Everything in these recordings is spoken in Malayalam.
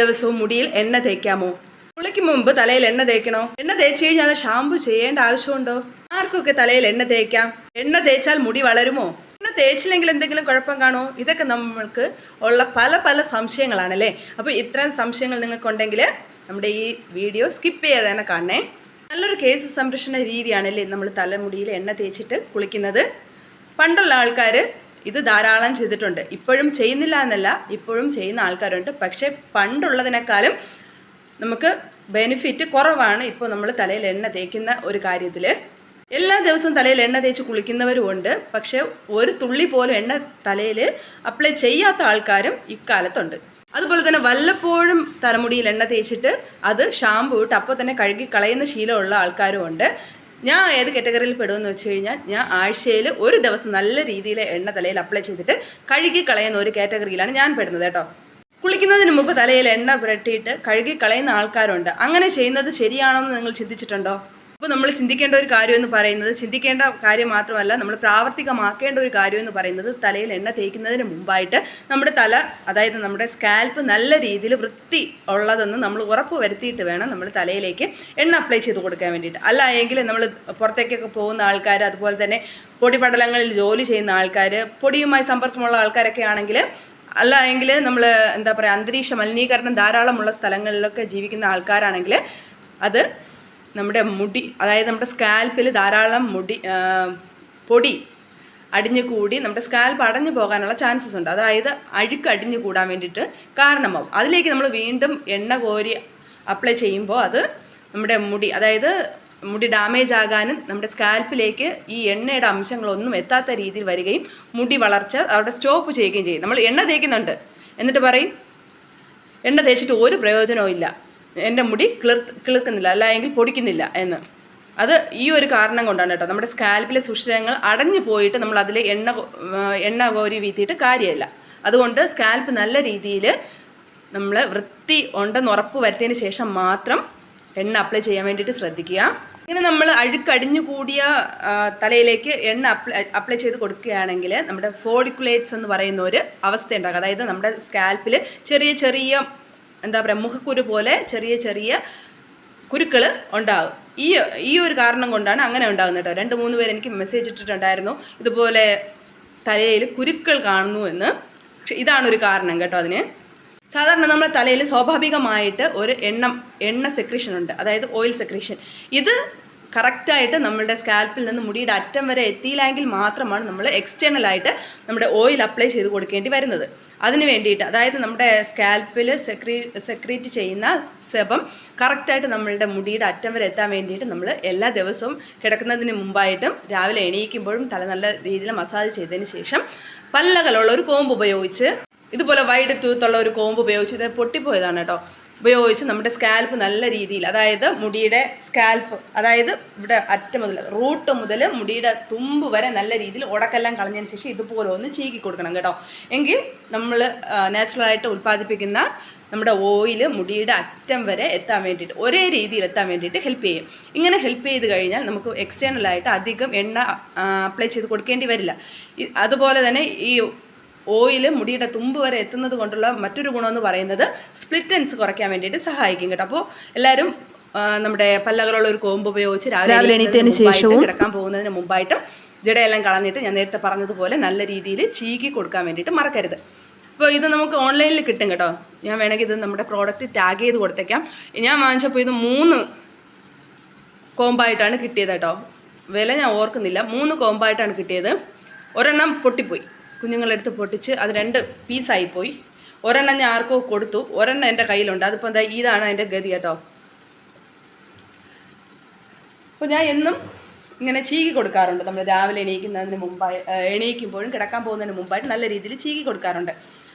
ദിവസവും മുടിയിൽ എണ്ണ തേക്കാമോ? കുളിക്ക് മുമ്പ് തലയിൽ എണ്ണ തേക്കണോ? എണ്ണ തേച്ച് കഴിഞ്ഞാൽ അത് ഷാമ്പു ചെയ്യേണ്ട ആവശ്യമുണ്ടോ? ആർക്കൊക്കെ തലയിൽ എണ്ണ തേക്കാം? എണ്ണ തേച്ചാൽ മുടി വളരുമോ? എണ്ണ തേച്ചില്ലെങ്കിൽ എന്തെങ്കിലും കുഴപ്പം കാണോ? ഇതൊക്കെ നമ്മൾക്ക് ഉള്ള പല പല സംശയങ്ങളാണല്ലേ? അപ്പോൾ ഇത്തരം സംശയങ്ങൾ നിങ്ങൾക്കുണ്ടെങ്കിൽ നമ്മുടെ ഈ വീഡിയോ സ്കിപ്പ് ചെയ്യാതെ തന്നെ കാണണേ. നല്ലൊരു കേസ് സംരക്ഷണ രീതിയാണല്ലേ നമ്മൾ തലമുടിയിൽ എണ്ണ തേച്ചിട്ട് കുളിക്കുന്നത്. പണ്ടുള്ള ആൾക്കാർ ഇത് ധാരാളം ചെയ്തിട്ടുണ്ട്. ഇപ്പോഴും ചെയ്യുന്നില്ല എന്നല്ല ഇപ്പോഴും ചെയ്യുന്ന ആൾക്കാരുണ്ട്. പക്ഷേ പണ്ടുള്ളതിനേക്കാളും നമുക്ക് ബെനിഫിറ്റ് കുറവാണ് ഇപ്പോൾ നമ്മൾ തലയിൽ എണ്ണ തേക്കുന്ന ഒരു കാര്യത്തിൽ എല്ലാ ദിവസവും തലയിൽ എണ്ണ തേച്ച് കുളിക്കുന്നവരും ഉണ്ട്. പക്ഷേ ഒരു തുള്ളി പോലും എണ്ണ തലയിൽ അപ്ലൈ ചെയ്യാത്ത ആൾക്കാരും ഇക്കാലത്തുണ്ട്. അതുപോലെ തന്നെ വല്ലപ്പോഴും തലമുടിയിൽ എണ്ണ തേച്ചിട്ട് അത് ഷാമ്പു ഇട്ട് അപ്പോൾ തന്നെ കഴുകി കളയുന്ന ശീലമുള്ള ആൾക്കാരും ഉണ്ട്. ഞാൻ ഏത് കാറ്റഗറിയിൽ പെടുമെന്ന് വെച്ച് കഴിഞ്ഞാൽ ഞാൻ ആഴ്ചയിൽ ഒരു ദിവസം നല്ല രീതിയിൽ എണ്ണ തലയിൽ അപ്ലൈ ചെയ്തിട്ട് കഴുകി കളയുന്ന ഒരു കാറ്റഗറിയിലാണ് ഞാൻ പെടുന്നത് കേട്ടോ. കുളിക്കുന്നതിന് മുമ്പ് തലയിൽ എണ്ണ പുരട്ടിയിട്ട് കഴുകി കളയുന്ന ആൾക്കാരുണ്ട്. അങ്ങനെ ചെയ്യുന്നത് ശരിയാണോ എന്ന് നിങ്ങൾ ചിന്തിച്ചിട്ടുണ്ടോ? അപ്പോൾ നമ്മൾ ചിന്തിക്കേണ്ട ഒരു കാര്യം എന്ന് പറയുന്നത് ചിന്തിക്കേണ്ട കാര്യം മാത്രമല്ല നമ്മൾ പ്രാവർത്തികമാക്കേണ്ട ഒരു കാര്യം എന്ന് പറയുന്നത് തലയിൽ എണ്ണ തേക്കുന്നതിന് മുമ്പായിട്ട് നമ്മുടെ തല അതായത് നമ്മുടെ സ്കാൽപ്പ് നല്ല രീതിയിൽ വൃത്തി ഉള്ളതെന്ന് നമ്മൾ ഉറപ്പ് വരുത്തിയിട്ട് വേണം നമ്മൾ തലയിലേക്ക് എണ്ണ അപ്ലൈ ചെയ്ത് കൊടുക്കാൻ വേണ്ടിയിട്ട്. അല്ല എങ്കിൽ നമ്മൾ പുറത്തേക്കൊക്കെ പോകുന്ന ആൾക്കാർ അതുപോലെ തന്നെ പൊടിപടലങ്ങളിൽ ജോലി ചെയ്യുന്ന ആൾക്കാർ പൊടിയുമായി സമ്പർക്കമുള്ള ആൾക്കാരൊക്കെ ആണെങ്കിൽ അല്ല എങ്കിൽ നമ്മൾ എന്താ പറയുക അന്തരീക്ഷ മലിനീകരണം ധാരാളമുള്ള സ്ഥലങ്ങളിലൊക്കെ ജീവിക്കുന്ന ആൾക്കാരാണെങ്കിൽ അത് നമ്മുടെ മുടി അതായത് നമ്മുടെ സ്കാൽപ്പിൽ ധാരാളം മുടി പൊടി അടിഞ്ഞു കൂടി നമ്മുടെ സ്കാൽപ്പ് അടഞ്ഞു പോകാനുള്ള ചാൻസസ് ഉണ്ട്. അതായത് അഴുക്ക് അടിഞ്ഞു കൂടാൻ വേണ്ടിയിട്ട് കാരണമാവും. അതിലേക്ക് നമ്മൾ വീണ്ടും എണ്ണ കോരി അപ്ലൈ ചെയ്യുമ്പോൾ അത് നമ്മുടെ മുടി അതായത് മുടി ഡാമേജ് ആകാനും നമ്മുടെ സ്കാൽപ്പിലേക്ക് ഈ എണ്ണയുടെ അംശങ്ങളൊന്നും എത്താത്ത രീതിയിൽ വരികയും മുടി വളർച്ച അവിടെ സ്റ്റോപ്പ് ചെയ്യുകയും ചെയ്യും. നമ്മൾ എണ്ണ തേക്കുന്നുണ്ട്. എന്നിട്ട് പറയും എണ്ണ തേച്ചിട്ട് ഒരു പ്രയോജനവും ഇല്ല. എന്റെ മുടി കിളിർ കിളിർക്കുന്നില്ല അല്ലെങ്കിൽ പൊടിക്കുന്നില്ല എന്ന്. അത് ഈ ഒരു കാരണം കൊണ്ടാണ് കേട്ടോ. നമ്മുടെ സ്കാൽപ്പിലെ സുഷിരങ്ങൾ അടഞ്ഞു പോയിട്ട് നമ്മൾ അതിൽ എണ്ണ എണ്ണ കോരി വീത്തിയിട്ട് കാര്യമില്ല. അതുകൊണ്ട് സ്കാൽപ്പ് നല്ല രീതിയിൽ നമ്മൾ വൃത്തി ഉണ്ടെന്ന് ഉറപ്പ് വരുത്തിയതിന് ശേഷം മാത്രം എണ്ണ അപ്ലൈ ചെയ്യാൻ വേണ്ടിയിട്ട് ശ്രദ്ധിക്കുക. ഇങ്ങനെ നമ്മൾ അഴുക്കടിഞ്ഞു കൂടിയ തലയിലേക്ക് എണ്ണ അപ്ലൈ അപ്ലൈ ചെയ്ത് കൊടുക്കുകയാണെങ്കിൽ നമ്മുടെ ഫോഡിക്കുലേറ്റ്സ് എന്ന് പറയുന്ന ഒരു അവസ്ഥ ഉണ്ടാകും. അതായത് നമ്മുടെ സ്കാൽപ്പിൽ ചെറിയ ചെറിയ എന്താ പറയുക മുഖക്കുരു പോലെ ചെറിയ ചെറിയ കുരുക്കൾ ഉണ്ടാകും. ഈ ഈ ഒരു കാരണം കൊണ്ടാണ് അങ്ങനെ ഉണ്ടാകുന്നത് കേട്ടോ. രണ്ട് മൂന്ന് പേര് എനിക്ക് മെസ്സേജ് ഇട്ടിട്ടുണ്ടായിരുന്നു. ഇതുപോലെ തലയിൽ കുരുക്കൾ കാണുന്നു എന്ന്. പക്ഷെ ഇതാണ് ഒരു കാരണം കേട്ടോ അതിന്. സാധാരണ നമ്മുടെ തലയിൽ സ്വാഭാവികമായിട്ട് ഒരു എണ്ണം എണ്ണ സെക്രീഷൻ ഉണ്ട്. അതായത് ഓയിൽ സെക്രീഷൻ ഇത് കറക്റ്റായിട്ട് നമ്മളുടെ സ്കാൽപ്പിൽ നിന്ന് മുടിയുടെ അറ്റം വരെ എത്തിയില്ലെങ്കിൽ മാത്രമാണ് നമ്മൾ എക്സ്റ്റേണലായിട്ട് നമ്മുടെ ഓയിൽ അപ്ലൈ ചെയ്ത് കൊടുക്കേണ്ടി വരുന്നത്. അതിന് വേണ്ടിയിട്ട് അതായത് നമ്മുടെ സ്കാൽപ്പിൽ സെക്രീ സെക്രീറ്റ് ചെയ്യുന്ന സെബം കറക്റ്റായിട്ട് നമ്മളുടെ മുടിയുടെ അറ്റം വരെ എത്താൻ വേണ്ടിയിട്ട് നമ്മൾ എല്ലാ ദിവസവും കിടക്കുന്നതിന് മുമ്പായിട്ടും രാവിലെ എണീക്കുമ്പോഴും തല നല്ല രീതിയിൽ മസാജ് ചെയ്തതിന് ശേഷം പല്ലകലുള്ള ഒരു കോമ്പ് ഉപയോഗിച്ച് ഇതുപോലെ വൈഡ് തൂത്തുള്ള ഒരു കോമ്പ് ഉപയോഗിച്ച് ഇത് പൊട്ടിപ്പോയതാണ് കേട്ടോ. ഉപയോഗിച്ച് നമ്മുടെ സ്കാൽപ്പ് നല്ല രീതിയിൽ അതായത് മുടിയുടെ സ്കാൽപ്പ് അതായത് ഇവിടെ അറ്റം മുതൽ റൂട്ട് മുതൽ മുടിയുടെ തുമ്പ് വരെ നല്ല രീതിയിൽ ഉടക്കെല്ലാം കളഞ്ഞതിന് ശേഷം ഇതുപോലെ ഒന്ന് ചീകി കൊടുക്കണം കേട്ടോ. എങ്കിൽ നമ്മൾ നാച്ചുറലായിട്ട് ഉൽപ്പാദിപ്പിക്കുന്ന നമ്മുടെ ഓയിൽ മുടിയുടെ അറ്റം വരെ എത്താൻ വേണ്ടിയിട്ട് ഒരേ രീതിയിൽ എത്താൻ വേണ്ടിയിട്ട് ഹെൽപ്പ് ചെയ്യും. ഇങ്ങനെ ഹെൽപ്പ് ചെയ്ത് കഴിഞ്ഞാൽ നമുക്ക് എക്സ്റ്റേണലായിട്ട് അധികം എണ്ണ അപ്ലൈ ചെയ്ത് കൊടുക്കേണ്ടി വരില്ല. അതുപോലെ തന്നെ ഈ ഓയിൽ മുടിയുടെ തുമ്പ് വരെ എത്തുന്നത് കൊണ്ടുള്ള മറ്റൊരു ഗുണമെന്ന് പറയുന്നത് എൻസ് കുറയ്ക്കാൻ വേണ്ടിയിട്ട് സഹായിക്കും കേട്ടോ. അപ്പോൾ എല്ലാവരും നമ്മുടെ പല്ലകളുള്ള ഒരു കോമ്പ് ഉപയോഗിച്ച് രാവിലെ എണീറ്റതിന് ശേഷവും കിടക്കാൻ പോകുന്നതിന് മുമ്പായിട്ടും ജടയെല്ലാം കളഞ്ഞിട്ട് ഞാൻ നേരത്തെ പറഞ്ഞതുപോലെ നല്ല രീതിയിൽ ചീകി കൊടുക്കാൻ വേണ്ടിയിട്ട് മറക്കരുത്. അപ്പോൾ ഇത് നമുക്ക് ഓൺലൈനിൽ കിട്ടും കേട്ടോ. ഞാൻ വേണമെങ്കിൽ ഇത് നമ്മുടെ പ്രോഡക്റ്റ് ടാഗ് ചെയ്ത് കൊടുത്തേക്കാം. ഞാൻ വാങ്ങിച്ചപ്പോൾ ഇത് മൂന്ന് കോമ്പായിട്ടാണ് കിട്ടിയത് കേട്ടോ. വില ഞാൻ ഓർക്കുന്നില്ല. മൂന്ന് കോമ്പായിട്ടാണ് കിട്ടിയത്. ഒരെണ്ണം പൊട്ടിപ്പോയി. കുഞ്ഞുങ്ങളെടുത്ത് പൊട്ടിച്ച് അത് രണ്ട് പീസായി പോയി. ഒരെണ്ണം ഞാൻ ആർക്കോ കൊടുത്തു. ഒരെണ്ണം എന്റെ കയ്യിലുണ്ട്. അതിപ്പോൾ എന്താ ഇതാണ് എന്റെ ഗതി കേട്ടോ. അപ്പോൾ ഞാൻ എന്നും ഇങ്ങനെ ചീകി കൊടുക്കാറുണ്ട്. നമ്മൾ രാവിലെ എണീക്കുന്നതിന് മുമ്പായി എണീക്കുമ്പോഴും കിടക്കാൻ പോകുന്നതിന് മുമ്പായിട്ട് നല്ല രീതിയിൽ ചീകി കൊടുക്കാറുണ്ട്.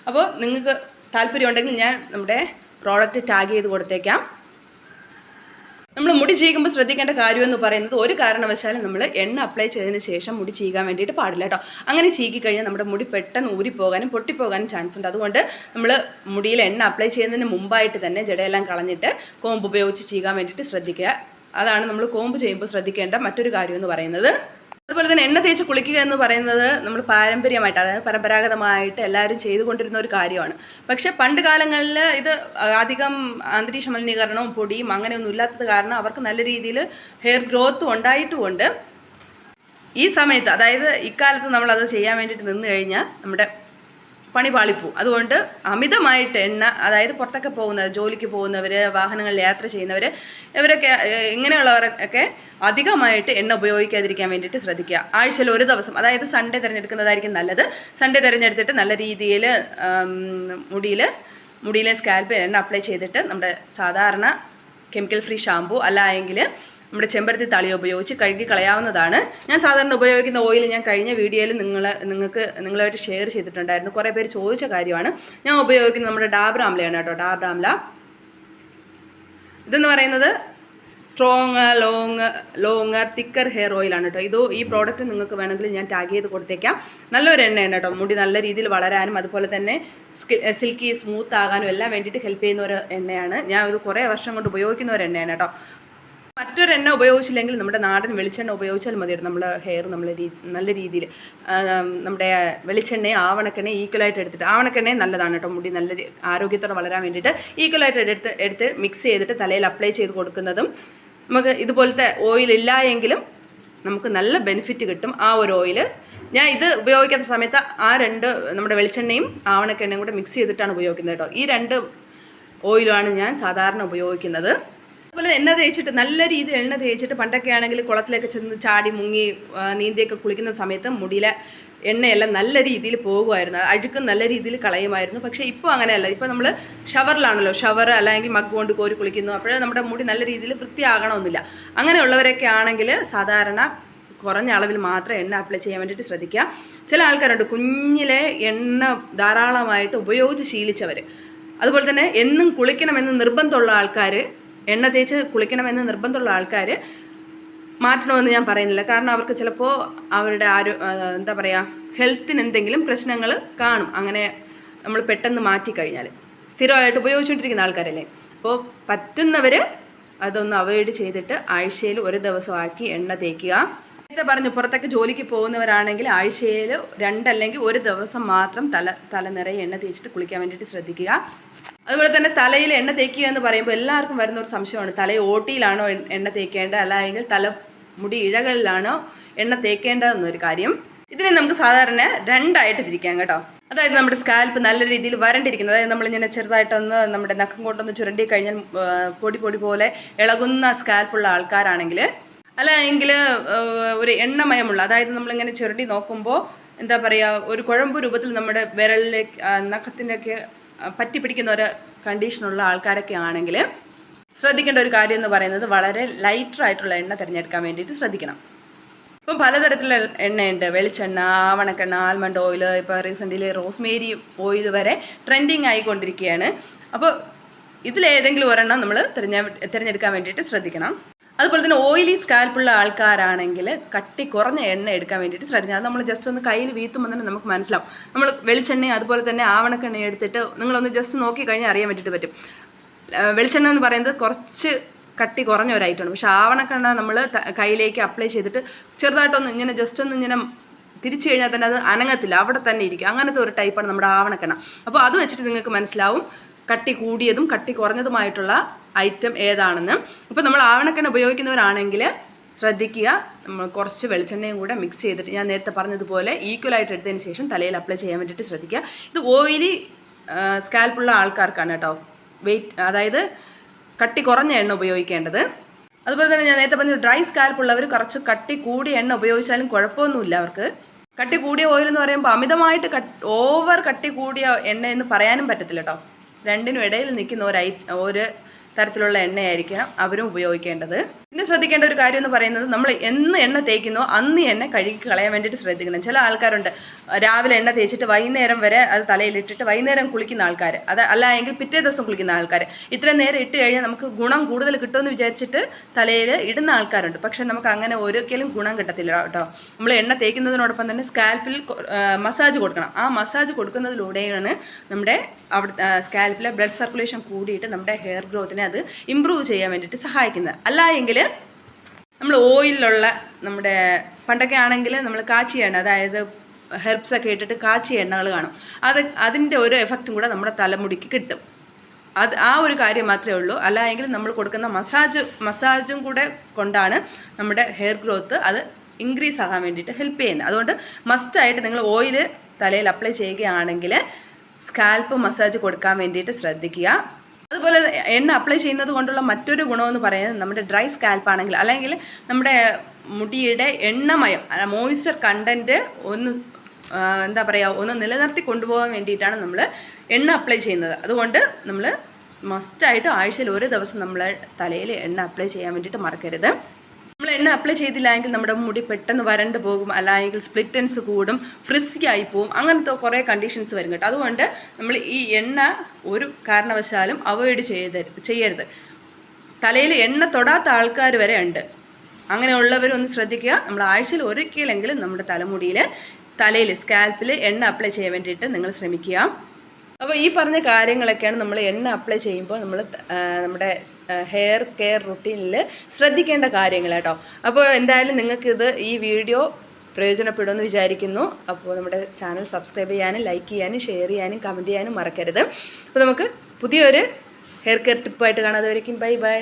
അപ്പോൾ നിങ്ങൾക്ക് താല്പര്യമുണ്ടെങ്കിൽ ഞാൻ നമ്മുടെ പ്രോഡക്റ്റ് ടാഗ് ചെയ്ത് കൊടുത്തേക്കാം. നമ്മൾ മുടി ചീകുമ്പോൾ ശ്രദ്ധിക്കേണ്ട കാര്യം എന്ന് പറയുന്നത് ഒരു കാരണവശാലും നമ്മൾ എണ്ണ അപ്ലൈ ചെയ്തതിന് ശേഷം മുടി ചീകാൻ വേണ്ടിയിട്ട് പാടില്ല കേട്ടോ. അങ്ങനെ ചീകി കഴിഞ്ഞാൽ നമ്മുടെ മുടി പെട്ടെന്ന് ഊരിപ്പോകാനും പൊട്ടിപ്പോകാനും ചാൻസ് ഉണ്ട്. അതുകൊണ്ട് നമ്മൾ മുടിയിൽ എണ്ണ അപ്ലൈ ചെയ്യുന്നതിന് മുമ്പായിട്ട് തന്നെ ജടയെല്ലാം കളഞ്ഞിട്ട് കോമ്പ് ഉപയോഗിച്ച് ചീകാൻ വേണ്ടിയിട്ട് ശ്രദ്ധിക്കുക. അതാണ് നമ്മൾ കോമ്പ് ചെയ്യുമ്പോൾ ശ്രദ്ധിക്കേണ്ട മറ്റൊരു കാര്യം എന്ന് പറയുന്നത്. അതുപോലെ തന്നെ എണ്ണ തേച്ച് കുളിക്കുക എന്ന് പറയുന്നത് നമ്മൾ പാരമ്പര്യമായിട്ട് അതായത് പരമ്പരാഗതമായിട്ട് എല്ലാവരും ചെയ്തുകൊണ്ടിരുന്ന ഒരു കാര്യമാണ്. പക്ഷേ പണ്ട് കാലങ്ങളിൽ ഇത് അധികം അന്തരീക്ഷ മലിനീകരണവും പൊടിയും അങ്ങനെയൊന്നും ഇല്ലാത്തത് കാരണം അവർക്ക് നല്ല രീതിയിൽ ഹെയർ ഗ്രോത്തും ഉണ്ടായിട്ടുമുണ്ട്. ഈ സമയത്ത് അതായത് ഇക്കാലത്ത് നമ്മളത് ചെയ്യാൻ വേണ്ടിയിട്ട് നിന്ന് കഴിഞ്ഞാൽ നമ്മുടെ പണി പാളിപ്പോ അതുകൊണ്ട് അമിതമായിട്ട് എണ്ണ അതായത് പുറത്തൊക്കെ പോകുന്ന ജോലിക്ക് പോകുന്നവർ വാഹനങ്ങളിൽ യാത്ര ചെയ്യുന്നവർ ഇവരൊക്കെ ഇങ്ങനെയുള്ളവരൊക്കെ അധികമായിട്ട് എണ്ണ ഉപയോഗിക്കാതിരിക്കാൻ വേണ്ടിയിട്ട് ശ്രദ്ധിക്കുക. ആഴ്ചയിൽ ഒരു ദിവസം അതായത് സൺഡേ തിരഞ്ഞെടുക്കുന്നതായിരിക്കും നല്ലത്. സൺഡേ തിരഞ്ഞെടുത്തിട്ട് നല്ല രീതിയിൽ മുടിയിൽ മുടിയിലെ സ്കാൽപ്പ് എണ്ണ അപ്ലൈ ചെയ്തിട്ട് നമ്മുടെ സാധാരണ കെമിക്കൽ ഫ്രീ ഷാമ്പു അല്ല എങ്കിൽ നമ്മുടെ ചെമ്പരത്തി തളി ഉപയോഗിച്ച് കഴുകി കളയാവുന്നതാണ്. ഞാൻ സാധാരണ ഉപയോഗിക്കുന്ന ഓയിൽ ഞാൻ കഴിഞ്ഞ വീഡിയോയിൽ നിങ്ങൾ നിങ്ങൾക്ക് നിങ്ങളായിട്ട് ഷെയർ ചെയ്തിട്ടുണ്ടായിരുന്നു. കുറേ പേര് ചോദിച്ച കാര്യമാണ്. ഞാൻ ഉപയോഗിക്കുന്നത് നമ്മുടെ ഡാബ്രാംലയാണ് കേട്ടോ. ഡാബ്രാംല ഇതെന്ന് പറയുന്നത് strong long longer thicker hair ഓയിലാണ് കേട്ടോ. ഇതോ ഈ പ്രോഡക്റ്റ് നിങ്ങൾക്ക് വേണമെങ്കിൽ ഞാൻ ടാഗ് ചെയ്ത് കൊടുത്തേക്കാം. നല്ലൊരു എണ്ണയാണ് കേട്ടോ. മുടി നല്ല രീതിയിൽ വളരാനും അതുപോലെ തന്നെ സിൽക്കി സ്മൂത്ത് ആകാനും എല്ലാം വേണ്ടിയിട്ട് ഹെൽപ്പ് ചെയ്യുന്ന ഒരു എണ്ണയാണ്. ഞാൻ ഒരു കുറേ വർഷം കൊണ്ട് ഉപയോഗിക്കുന്ന ഒരു എണ്ണയാണ് കേട്ടോ. മറ്റൊരു എണ്ണ ഉപയോഗിച്ചില്ലെങ്കിൽ നമ്മുടെ നാടൻ വെളിച്ചെണ്ണ ഉപയോഗിച്ചാൽ മതി നമ്മുടെ ഹെയർ നമ്മൾ നല്ല രീതിയിൽ നമ്മുടെ വെളിച്ചെണ്ണയെ ആവണക്കെണ്ണയും ഈക്വലായിട്ട് എടുത്തിട്ട് ആവണക്കെണ്ണയെ നല്ലതാണ് കേട്ടോ. മുടി നല്ല ആരോഗ്യത്തോടെ വളരാൻ വേണ്ടിയിട്ട് ഈക്വലായിട്ട് എടുത്ത് എടുത്ത് മിക്സ് ചെയ്തിട്ട് തലയിൽ അപ്ലൈ ചെയ്ത് കൊടുക്കുന്നതും നമുക്ക് ഇതുപോലത്തെ ഓയിൽ ഇല്ല എങ്കിലും നമുക്ക് നല്ല ബെനിഫിറ്റ് കിട്ടും. ആ ഒരു ഓയിൽ ഞാൻ ഇത് ഉപയോഗിക്കുന്ന സമയത്ത് ആ രണ്ട് നമ്മുടെ വെളിച്ചെണ്ണയും ആവണക്കെണ്ണയും കൂടെ മിക്സ് ചെയ്തിട്ടാണ് ഉപയോഗിക്കുന്നത് കേട്ടോ. ഈ രണ്ട് ഓയിലാണ് ഞാൻ സാധാരണ ഉപയോഗിക്കുന്നത്. അതുപോലെ എണ്ണ തേച്ചിട്ട് നല്ല രീതിയിൽ എണ്ണ തേച്ചിട്ട് പണ്ടൊക്കെ ആണെങ്കിൽ കുളത്തിലൊക്കെ ചെന്ന് ചാടി മുങ്ങി നീന്തിയൊക്കെ കുളിക്കുന്ന സമയത്ത് മുടിയിലെ എണ്ണയെല്ലാം നല്ല രീതിയിൽ പോകുമായിരുന്നു. അഴുക്കും നല്ല രീതിയിൽ കളയുമായിരുന്നു. പക്ഷേ ഇപ്പോൾ അങ്ങനെയല്ല. ഇപ്പോൾ നമ്മൾ ഷവറിലാണല്ലോ. ഷവർ അല്ലെങ്കിൽ മഗ് കൊണ്ട് കോരി കുളിക്കുന്നു. അപ്പോഴേ നമ്മുടെ മുടി നല്ല രീതിയിൽ വൃത്തിയാകണമെന്നില്ല. അങ്ങനെയുള്ളവരൊക്കെ ആണെങ്കിൽ സാധാരണ കുറഞ്ഞ അളവിൽ മാത്രം എണ്ണ അപ്ലൈ ചെയ്യാൻ വേണ്ടിയിട്ട് ശ്രദ്ധിക്കുക. ചില ആൾക്കാരുണ്ട് കുഞ്ഞിലെ എണ്ണ ധാരാളമായിട്ട് ഉപയോഗിച്ച് ശീലിച്ചവർ അതുപോലെ തന്നെ എന്നും കുളിക്കണമെന്ന് നിർബന്ധമുള്ള ആൾക്കാർ എണ്ണ തേച്ച് കുളിക്കണമെന്ന് നിർബന്ധമുള്ള ആൾക്കാർ മാറ്റണമെന്ന് ഞാൻ പറയുന്നില്ല. കാരണം അവർക്ക് ചിലപ്പോൾ അവരുടെ ആരോ എന്താ പറയുക ഹെൽത്തിന് എന്തെങ്കിലും പ്രശ്നങ്ങൾ കാണും. അങ്ങനെ നമ്മൾ പെട്ടെന്ന് മാറ്റിക്കഴിഞ്ഞാൽ സ്ഥിരമായിട്ട് ഉപയോഗിച്ചുകൊണ്ടിരിക്കുന്ന ആൾക്കാരല്ലേ. അപ്പോൾ പറ്റുന്നവർ അതൊന്ന് അവോയ്ഡ് ചെയ്തിട്ട് ആഴ്ചയിൽ ഒരു ദിവസമാക്കി എണ്ണ തേക്കുക. നേരത്തെ പറഞ്ഞു പുറത്തൊക്കെ ജോലിക്ക് പോകുന്നവരാണെങ്കിൽ ആഴ്ചയിൽ രണ്ടല്ലെങ്കിൽ ഒരു ദിവസം മാത്രം തല തല നിറയെ എണ്ണ തേച്ചിട്ട് കുളിക്കാൻ വേണ്ടിയിട്ട് ശ്രദ്ധിക്കുക. അതുപോലെ തന്നെ തലയിൽ എണ്ണ തേക്കുക എന്ന് പറയുമ്പോൾ എല്ലാവർക്കും വരുന്ന ഒരു സംശയമാണ്. തല ഓട്ടിയിലാണോ എണ്ണ- തേക്കേണ്ടത്? അല്ലെങ്കിൽ തല മുടി ഇഴകളിലാണോ എണ്ണ തേക്കേണ്ടതെന്നൊരു കാര്യം. ഇതിനെ നമുക്ക് സാധാരണ രണ്ടായിട്ട് തിരിക്കാം കേട്ടോ. അതായത് നമ്മുടെ സ്കാൽപ്പ് നല്ല രീതിയിൽ വരണ്ടിരിക്കുന്നത്. അതായത് നമ്മൾ നമ്മളിങ്ങനെ ചെറുതായിട്ടൊന്ന് നമ്മുടെ നഖം കൊണ്ടൊന്ന് ചുരണ്ടി കഴിഞ്ഞാൽ പൊടി പൊടി പോലെ ഇളകുന്ന സ്കാൽപ്പുള്ള ആൾക്കാരാണെങ്കിൽ അല്ല എങ്കിൽ ഒരു എണ്ണമയമുള്ള അതായത് നമ്മളിങ്ങനെ ചുരണ്ടി നോക്കുമ്പോൾ എന്താ പറയുക ഒരു കുഴമ്പ് രൂപത്തിൽ നമ്മുടെ വിരലിലേക്ക് നഖത്തിന്റെയൊക്കെ പറ്റി പിടിക്കുന്ന ഒരു കണ്ടീഷനുള്ള ആൾക്കാരൊക്കെ ആണെങ്കിൽ ശ്രദ്ധിക്കേണ്ട ഒരു കാര്യം എന്ന് പറയുന്നത് വളരെ ലൈറ്റർ ആയിട്ടുള്ള എണ്ണ തിരഞ്ഞെടുക്കാൻ വേണ്ടിയിട്ട് ശ്രദ്ധിക്കണം. ഇപ്പം പലതരത്തിലുള്ള എണ്ണയുണ്ട്. വെളിച്ചെണ്ണ ആവണക്കെണ്ണ ആൽമണ്ട് ഓയിൽ ഇപ്പോൾ റീസെന്റ്ലി റോസ്മേരി ഓയിൽ വരെ ട്രെൻഡിങ് ആയിക്കൊണ്ടിരിക്കുകയാണ് അപ്പോൾ ഇതിലേതെങ്കിലും ഒരെണ്ണം നമ്മൾ തിരഞ്ഞ തിരഞ്ഞെടുക്കാൻ വേണ്ടിയിട്ട് ശ്രദ്ധിക്കണം. അതുപോലെ തന്നെ ഓയിലി സ്കാൽപ്പുള്ള ആൾക്കാരാണെങ്കിൽ കട്ടി കുറഞ്ഞ എണ്ണ എടുക്കാൻ വേണ്ടിയിട്ട് ശ്രദ്ധിക്കുക അത് നമ്മൾ ജസ്റ്റ് ഒന്ന് കയ്യിൽ വീത്തുമ്പോൾ തന്നെ നമുക്ക് മനസ്സിലാവും. നമ്മൾ വെളിച്ചെണ്ണയും അതുപോലെ തന്നെ ആവണക്കെണ്ണ എടുത്തിട്ട് നിങ്ങളൊന്ന് ജസ്റ്റ് നോക്കി കഴിഞ്ഞാൽ അറിയാൻ വേണ്ടിയിട്ട് പറ്റും. വെളിച്ചെണ്ണ എന്ന് പറയുന്നത് കുറച്ച് കട്ടി കുറഞ്ഞ ഒരു ഐറ്റമാണ് പക്ഷെ ആവണക്കെണ്ണ നമ്മൾ കയ്യിലേക്ക് അപ്ലൈ ചെയ്തിട്ട് ചെറുതായിട്ടൊന്ന് ഇങ്ങനെ ജസ്റ്റ് ഒന്ന് ഇങ്ങനെ തിരിച്ചു കഴിഞ്ഞാൽ തന്നെ അത് അനങ്ങത്തില്ല. അവിടെ തന്നെ ഇരിക്കും. അങ്ങനത്തെ ഒരു ടൈപ്പാണ് നമ്മുടെ ആവണക്കെണ്ണ. അപ്പോൾ അത് വെച്ചിട്ട് നിങ്ങൾക്ക് മനസ്സിലാവും. കട്ടി കൂടിയതും കട്ടി കുറഞ്ഞതുമായിട്ടുള്ള ഐറ്റം ഏതാണെന്ന്. അപ്പോൾ നമ്മൾ ആവണക്കെണ്ണ ഉപയോഗിക്കുന്നവരാണെങ്കിൽ ശ്രദ്ധിക്കുക. നമ്മൾ കുറച്ച് വെളിച്ചെണ്ണയും കൂടെ മിക്സ് ചെയ്തിട്ട് ഞാൻ നേരത്തെ പറഞ്ഞതുപോലെ ഈക്വലായിട്ട് എടുത്തതിന് ശേഷം തലയിൽ അപ്ലൈ ചെയ്യാൻ വേണ്ടിയിട്ട് ശ്രദ്ധിക്കുക. ഇത് ഓയിലി സ്കാൽപ്പുള്ള ആൾക്കാർക്കാണ് കേട്ടോ. വെയിറ്റ് അതായത് കട്ടി കുറഞ്ഞ എണ്ണ ഉപയോഗിക്കേണ്ടത്. അതുപോലെ തന്നെ ഞാൻ നേരത്തെ പറഞ്ഞു ഡ്രൈ സ്കാൽപ്പ് ഉള്ളവർ കുറച്ച് കട്ടി കൂടിയ എണ്ണ ഉപയോഗിച്ചാലും കുഴപ്പമൊന്നുമില്ല അവർക്ക്. കട്ടി കൂടിയ ഓയിൽ എന്ന് പറയുമ്പോൾ അമിതമായിട്ട് ഓവർ കട്ടി കൂടിയ എണ്ണ എന്ന് പറയാനും പറ്റത്തില്ല കേട്ടോ. രണ്ടിനും ഇടയിൽ നിൽക്കുന്ന ഒരു ഒരു തരത്തിലുള്ള എണ്ണയായിരിക്കണം അവരും ഉപയോഗിക്കേണ്ടത്. പിന്നെ ശ്രദ്ധിക്കേണ്ട ഒരു കാര്യം എന്ന് പറയുന്നത് നമ്മൾ എന്ന് എണ്ണ തേക്കുന്നോ അന്ന് എണ്ണ കഴുകി കളയാൻ വേണ്ടിയിട്ട് ശ്രദ്ധിക്കണം. ചില ആൾക്കാരുണ്ട് രാവിലെ എണ്ണ തേച്ചിട്ട് വൈകുന്നേരം വരെ അത് തലയിലിട്ടിട്ട് വൈകുന്നേരം കുളിക്കുന്ന ആൾക്കാർ അത് അല്ല എങ്കിൽ പിറ്റേ ദിവസം കുളിക്കുന്ന ആൾക്കാർ ഇത്ര നേരം ഇട്ട് കഴിഞ്ഞാൽ നമുക്ക് ഗുണം കൂടുതൽ കിട്ടുമെന്ന് വിചാരിച്ചിട്ട് തലയിൽ ഇടുന്ന ആൾക്കാരുണ്ട്. പക്ഷെ നമുക്ക് അങ്ങനെ ഒരിക്കലും ഗുണം കിട്ടത്തില്ല കേട്ടോ. നമ്മൾ എണ്ണ തേക്കുന്നതിനോടൊപ്പം തന്നെ സ്കാൽപ്പിൽ മസാജ് കൊടുക്കണം. ആ മസാജ് കൊടുക്കുന്നതിലൂടെയാണ് നമ്മുടെ അവിടെ സ്കാൽപ്പിലെ ബ്ലഡ് സർക്കുലേഷൻ കൂടിയിട്ട് നമ്മുടെ ഹെയർ ഗ്രോത്തിനെ അത് ഇമ്പ്രൂവ് ചെയ്യാൻ വേണ്ടിയിട്ട് സഹായിക്കുന്നത്. അല്ല എങ്കിൽ നമ്മൾ ഓയിലുള്ള നമ്മുടെ പണ്ടൊക്കെ ആണെങ്കിൽ നമ്മൾ കാച്ചിയ എണ്ണ അതായത് ഹെർബ്സ് ഒക്കെ ഇട്ടിട്ട് കാച്ചി എണ്ണകൾ കാണും. അത് അതിന്റെ ഒരു എഫക്റ്റും കൂടെ നമ്മുടെ തലമുടിക്ക് കിട്ടും. അത് ആ ഒരു കാര്യം മാത്രമേ ഉള്ളൂ. അല്ലെങ്കിൽ നമ്മൾ കൊടുക്കുന്ന മസാജ് മസാജും കൂടെ കൊണ്ടാണ് നമ്മുടെ ഹെയർ ഗ്രോത്ത് അത് ഇൻക്രീസ് ആകാൻ വേണ്ടിയിട്ട് ഹെൽപ്പ് ചെയ്യുന്നത്. അതുകൊണ്ട് മസ്റ്റായിട്ട് നിങ്ങൾ ഓയിൽ തലയിൽ അപ്ലൈ ചെയ്യുകയാണെങ്കിൽ സ്കാൽപ്പ് മസാജ് കൊടുക്കാൻ വേണ്ടിയിട്ട് ശ്രദ്ധിക്കുക. അതുപോലെ എണ്ണ അപ്ലൈ ചെയ്യുന്നത് കൊണ്ടുള്ള മറ്റൊരു ഗുണമെന്ന് പറയുന്നത് നമ്മുടെ ഡ്രൈ സ്കാൽപ്പ് ആണെങ്കിൽ അല്ലെങ്കിൽ നമ്മുടെ മുടിയുടെ എണ്ണമയം മോയ്സ്ചർ കണ്ടന്റ് ഒന്ന് എന്താ പറയുക ഒന്ന് നിലനിർത്തി കൊണ്ടുപോകാൻ വേണ്ടിയിട്ടാണ് നമ്മൾ എണ്ണ അപ്ലൈ ചെയ്യുന്നത്. അതുകൊണ്ട് നമ്മൾ മസ്റ്റായിട്ട് ആഴ്ചയിൽ ഒരു ദിവസം നമ്മൾ തലയിൽ എണ്ണ അപ്ലൈ ചെയ്യാൻ വേണ്ടിയിട്ട് മറക്കരുത്. നമ്മൾ എണ്ണ അപ്ലൈ ചെയ്തില്ല എങ്കിൽ നമ്മുടെ മുടി പെട്ടെന്ന് വരണ്ട് പോകും. അല്ലെങ്കിൽ സ്പ്ലിറ്റൻസ് കൂടും. ഫ്രിസ്കി ആയി പോകും അങ്ങനത്തെ കുറേ കണ്ടീഷൻസ് വരും കേട്ടോ. അതുകൊണ്ട് നമ്മൾ ഈ എണ്ണ ഒരു കാരണവശാലും അവോയ്ഡ് ചെയ്ത് ചെയ്യരുത്. തലയിൽ എണ്ണ തൊടാത്ത ആൾക്കാർ വരെ ഉണ്ട്. അങ്ങനെയുള്ളവരൊന്ന് ശ്രദ്ധിക്കുക. നമ്മൾ ആഴ്ചയിൽ ഒരിക്കലെങ്കിലും നമ്മുടെ തലമുടിയിൽ തലയിൽ സ്കാൽപ്പിൽ എണ്ണ അപ്ലൈ ചെയ്യാൻ വേണ്ടിയിട്ട് നിങ്ങൾ ശ്രമിക്കുക. അപ്പോൾ ഈ പറഞ്ഞ കാര്യങ്ങളൊക്കെയാണ് നമ്മൾ എണ്ണ അപ്ലൈ ചെയ്യുമ്പോൾ നമ്മൾ നമ്മുടെ ഹെയർ കെയർ റുട്ടീനിൽ ശ്രദ്ധിക്കേണ്ട കാര്യങ്ങൾ കേട്ടോ. അപ്പോൾ എന്തായാലും നിങ്ങൾക്കിത് ഈ വീഡിയോ പ്രയോജനപ്പെടുമെന്ന് വിചാരിക്കുന്നു. അപ്പോൾ നമ്മുടെ ചാനൽ സബ്സ്ക്രൈബ് ചെയ്യാനും ലൈക്ക് ചെയ്യാനും ഷെയർ ചെയ്യാനും കമന്റ് ചെയ്യാനും മറക്കരുത്. അപ്പോൾ നമുക്ക് പുതിയൊരു ഹെയർ കെയർ ടിപ്പായിട്ട് കാണാതെ വരയ്ക്കും ബൈ ബൈ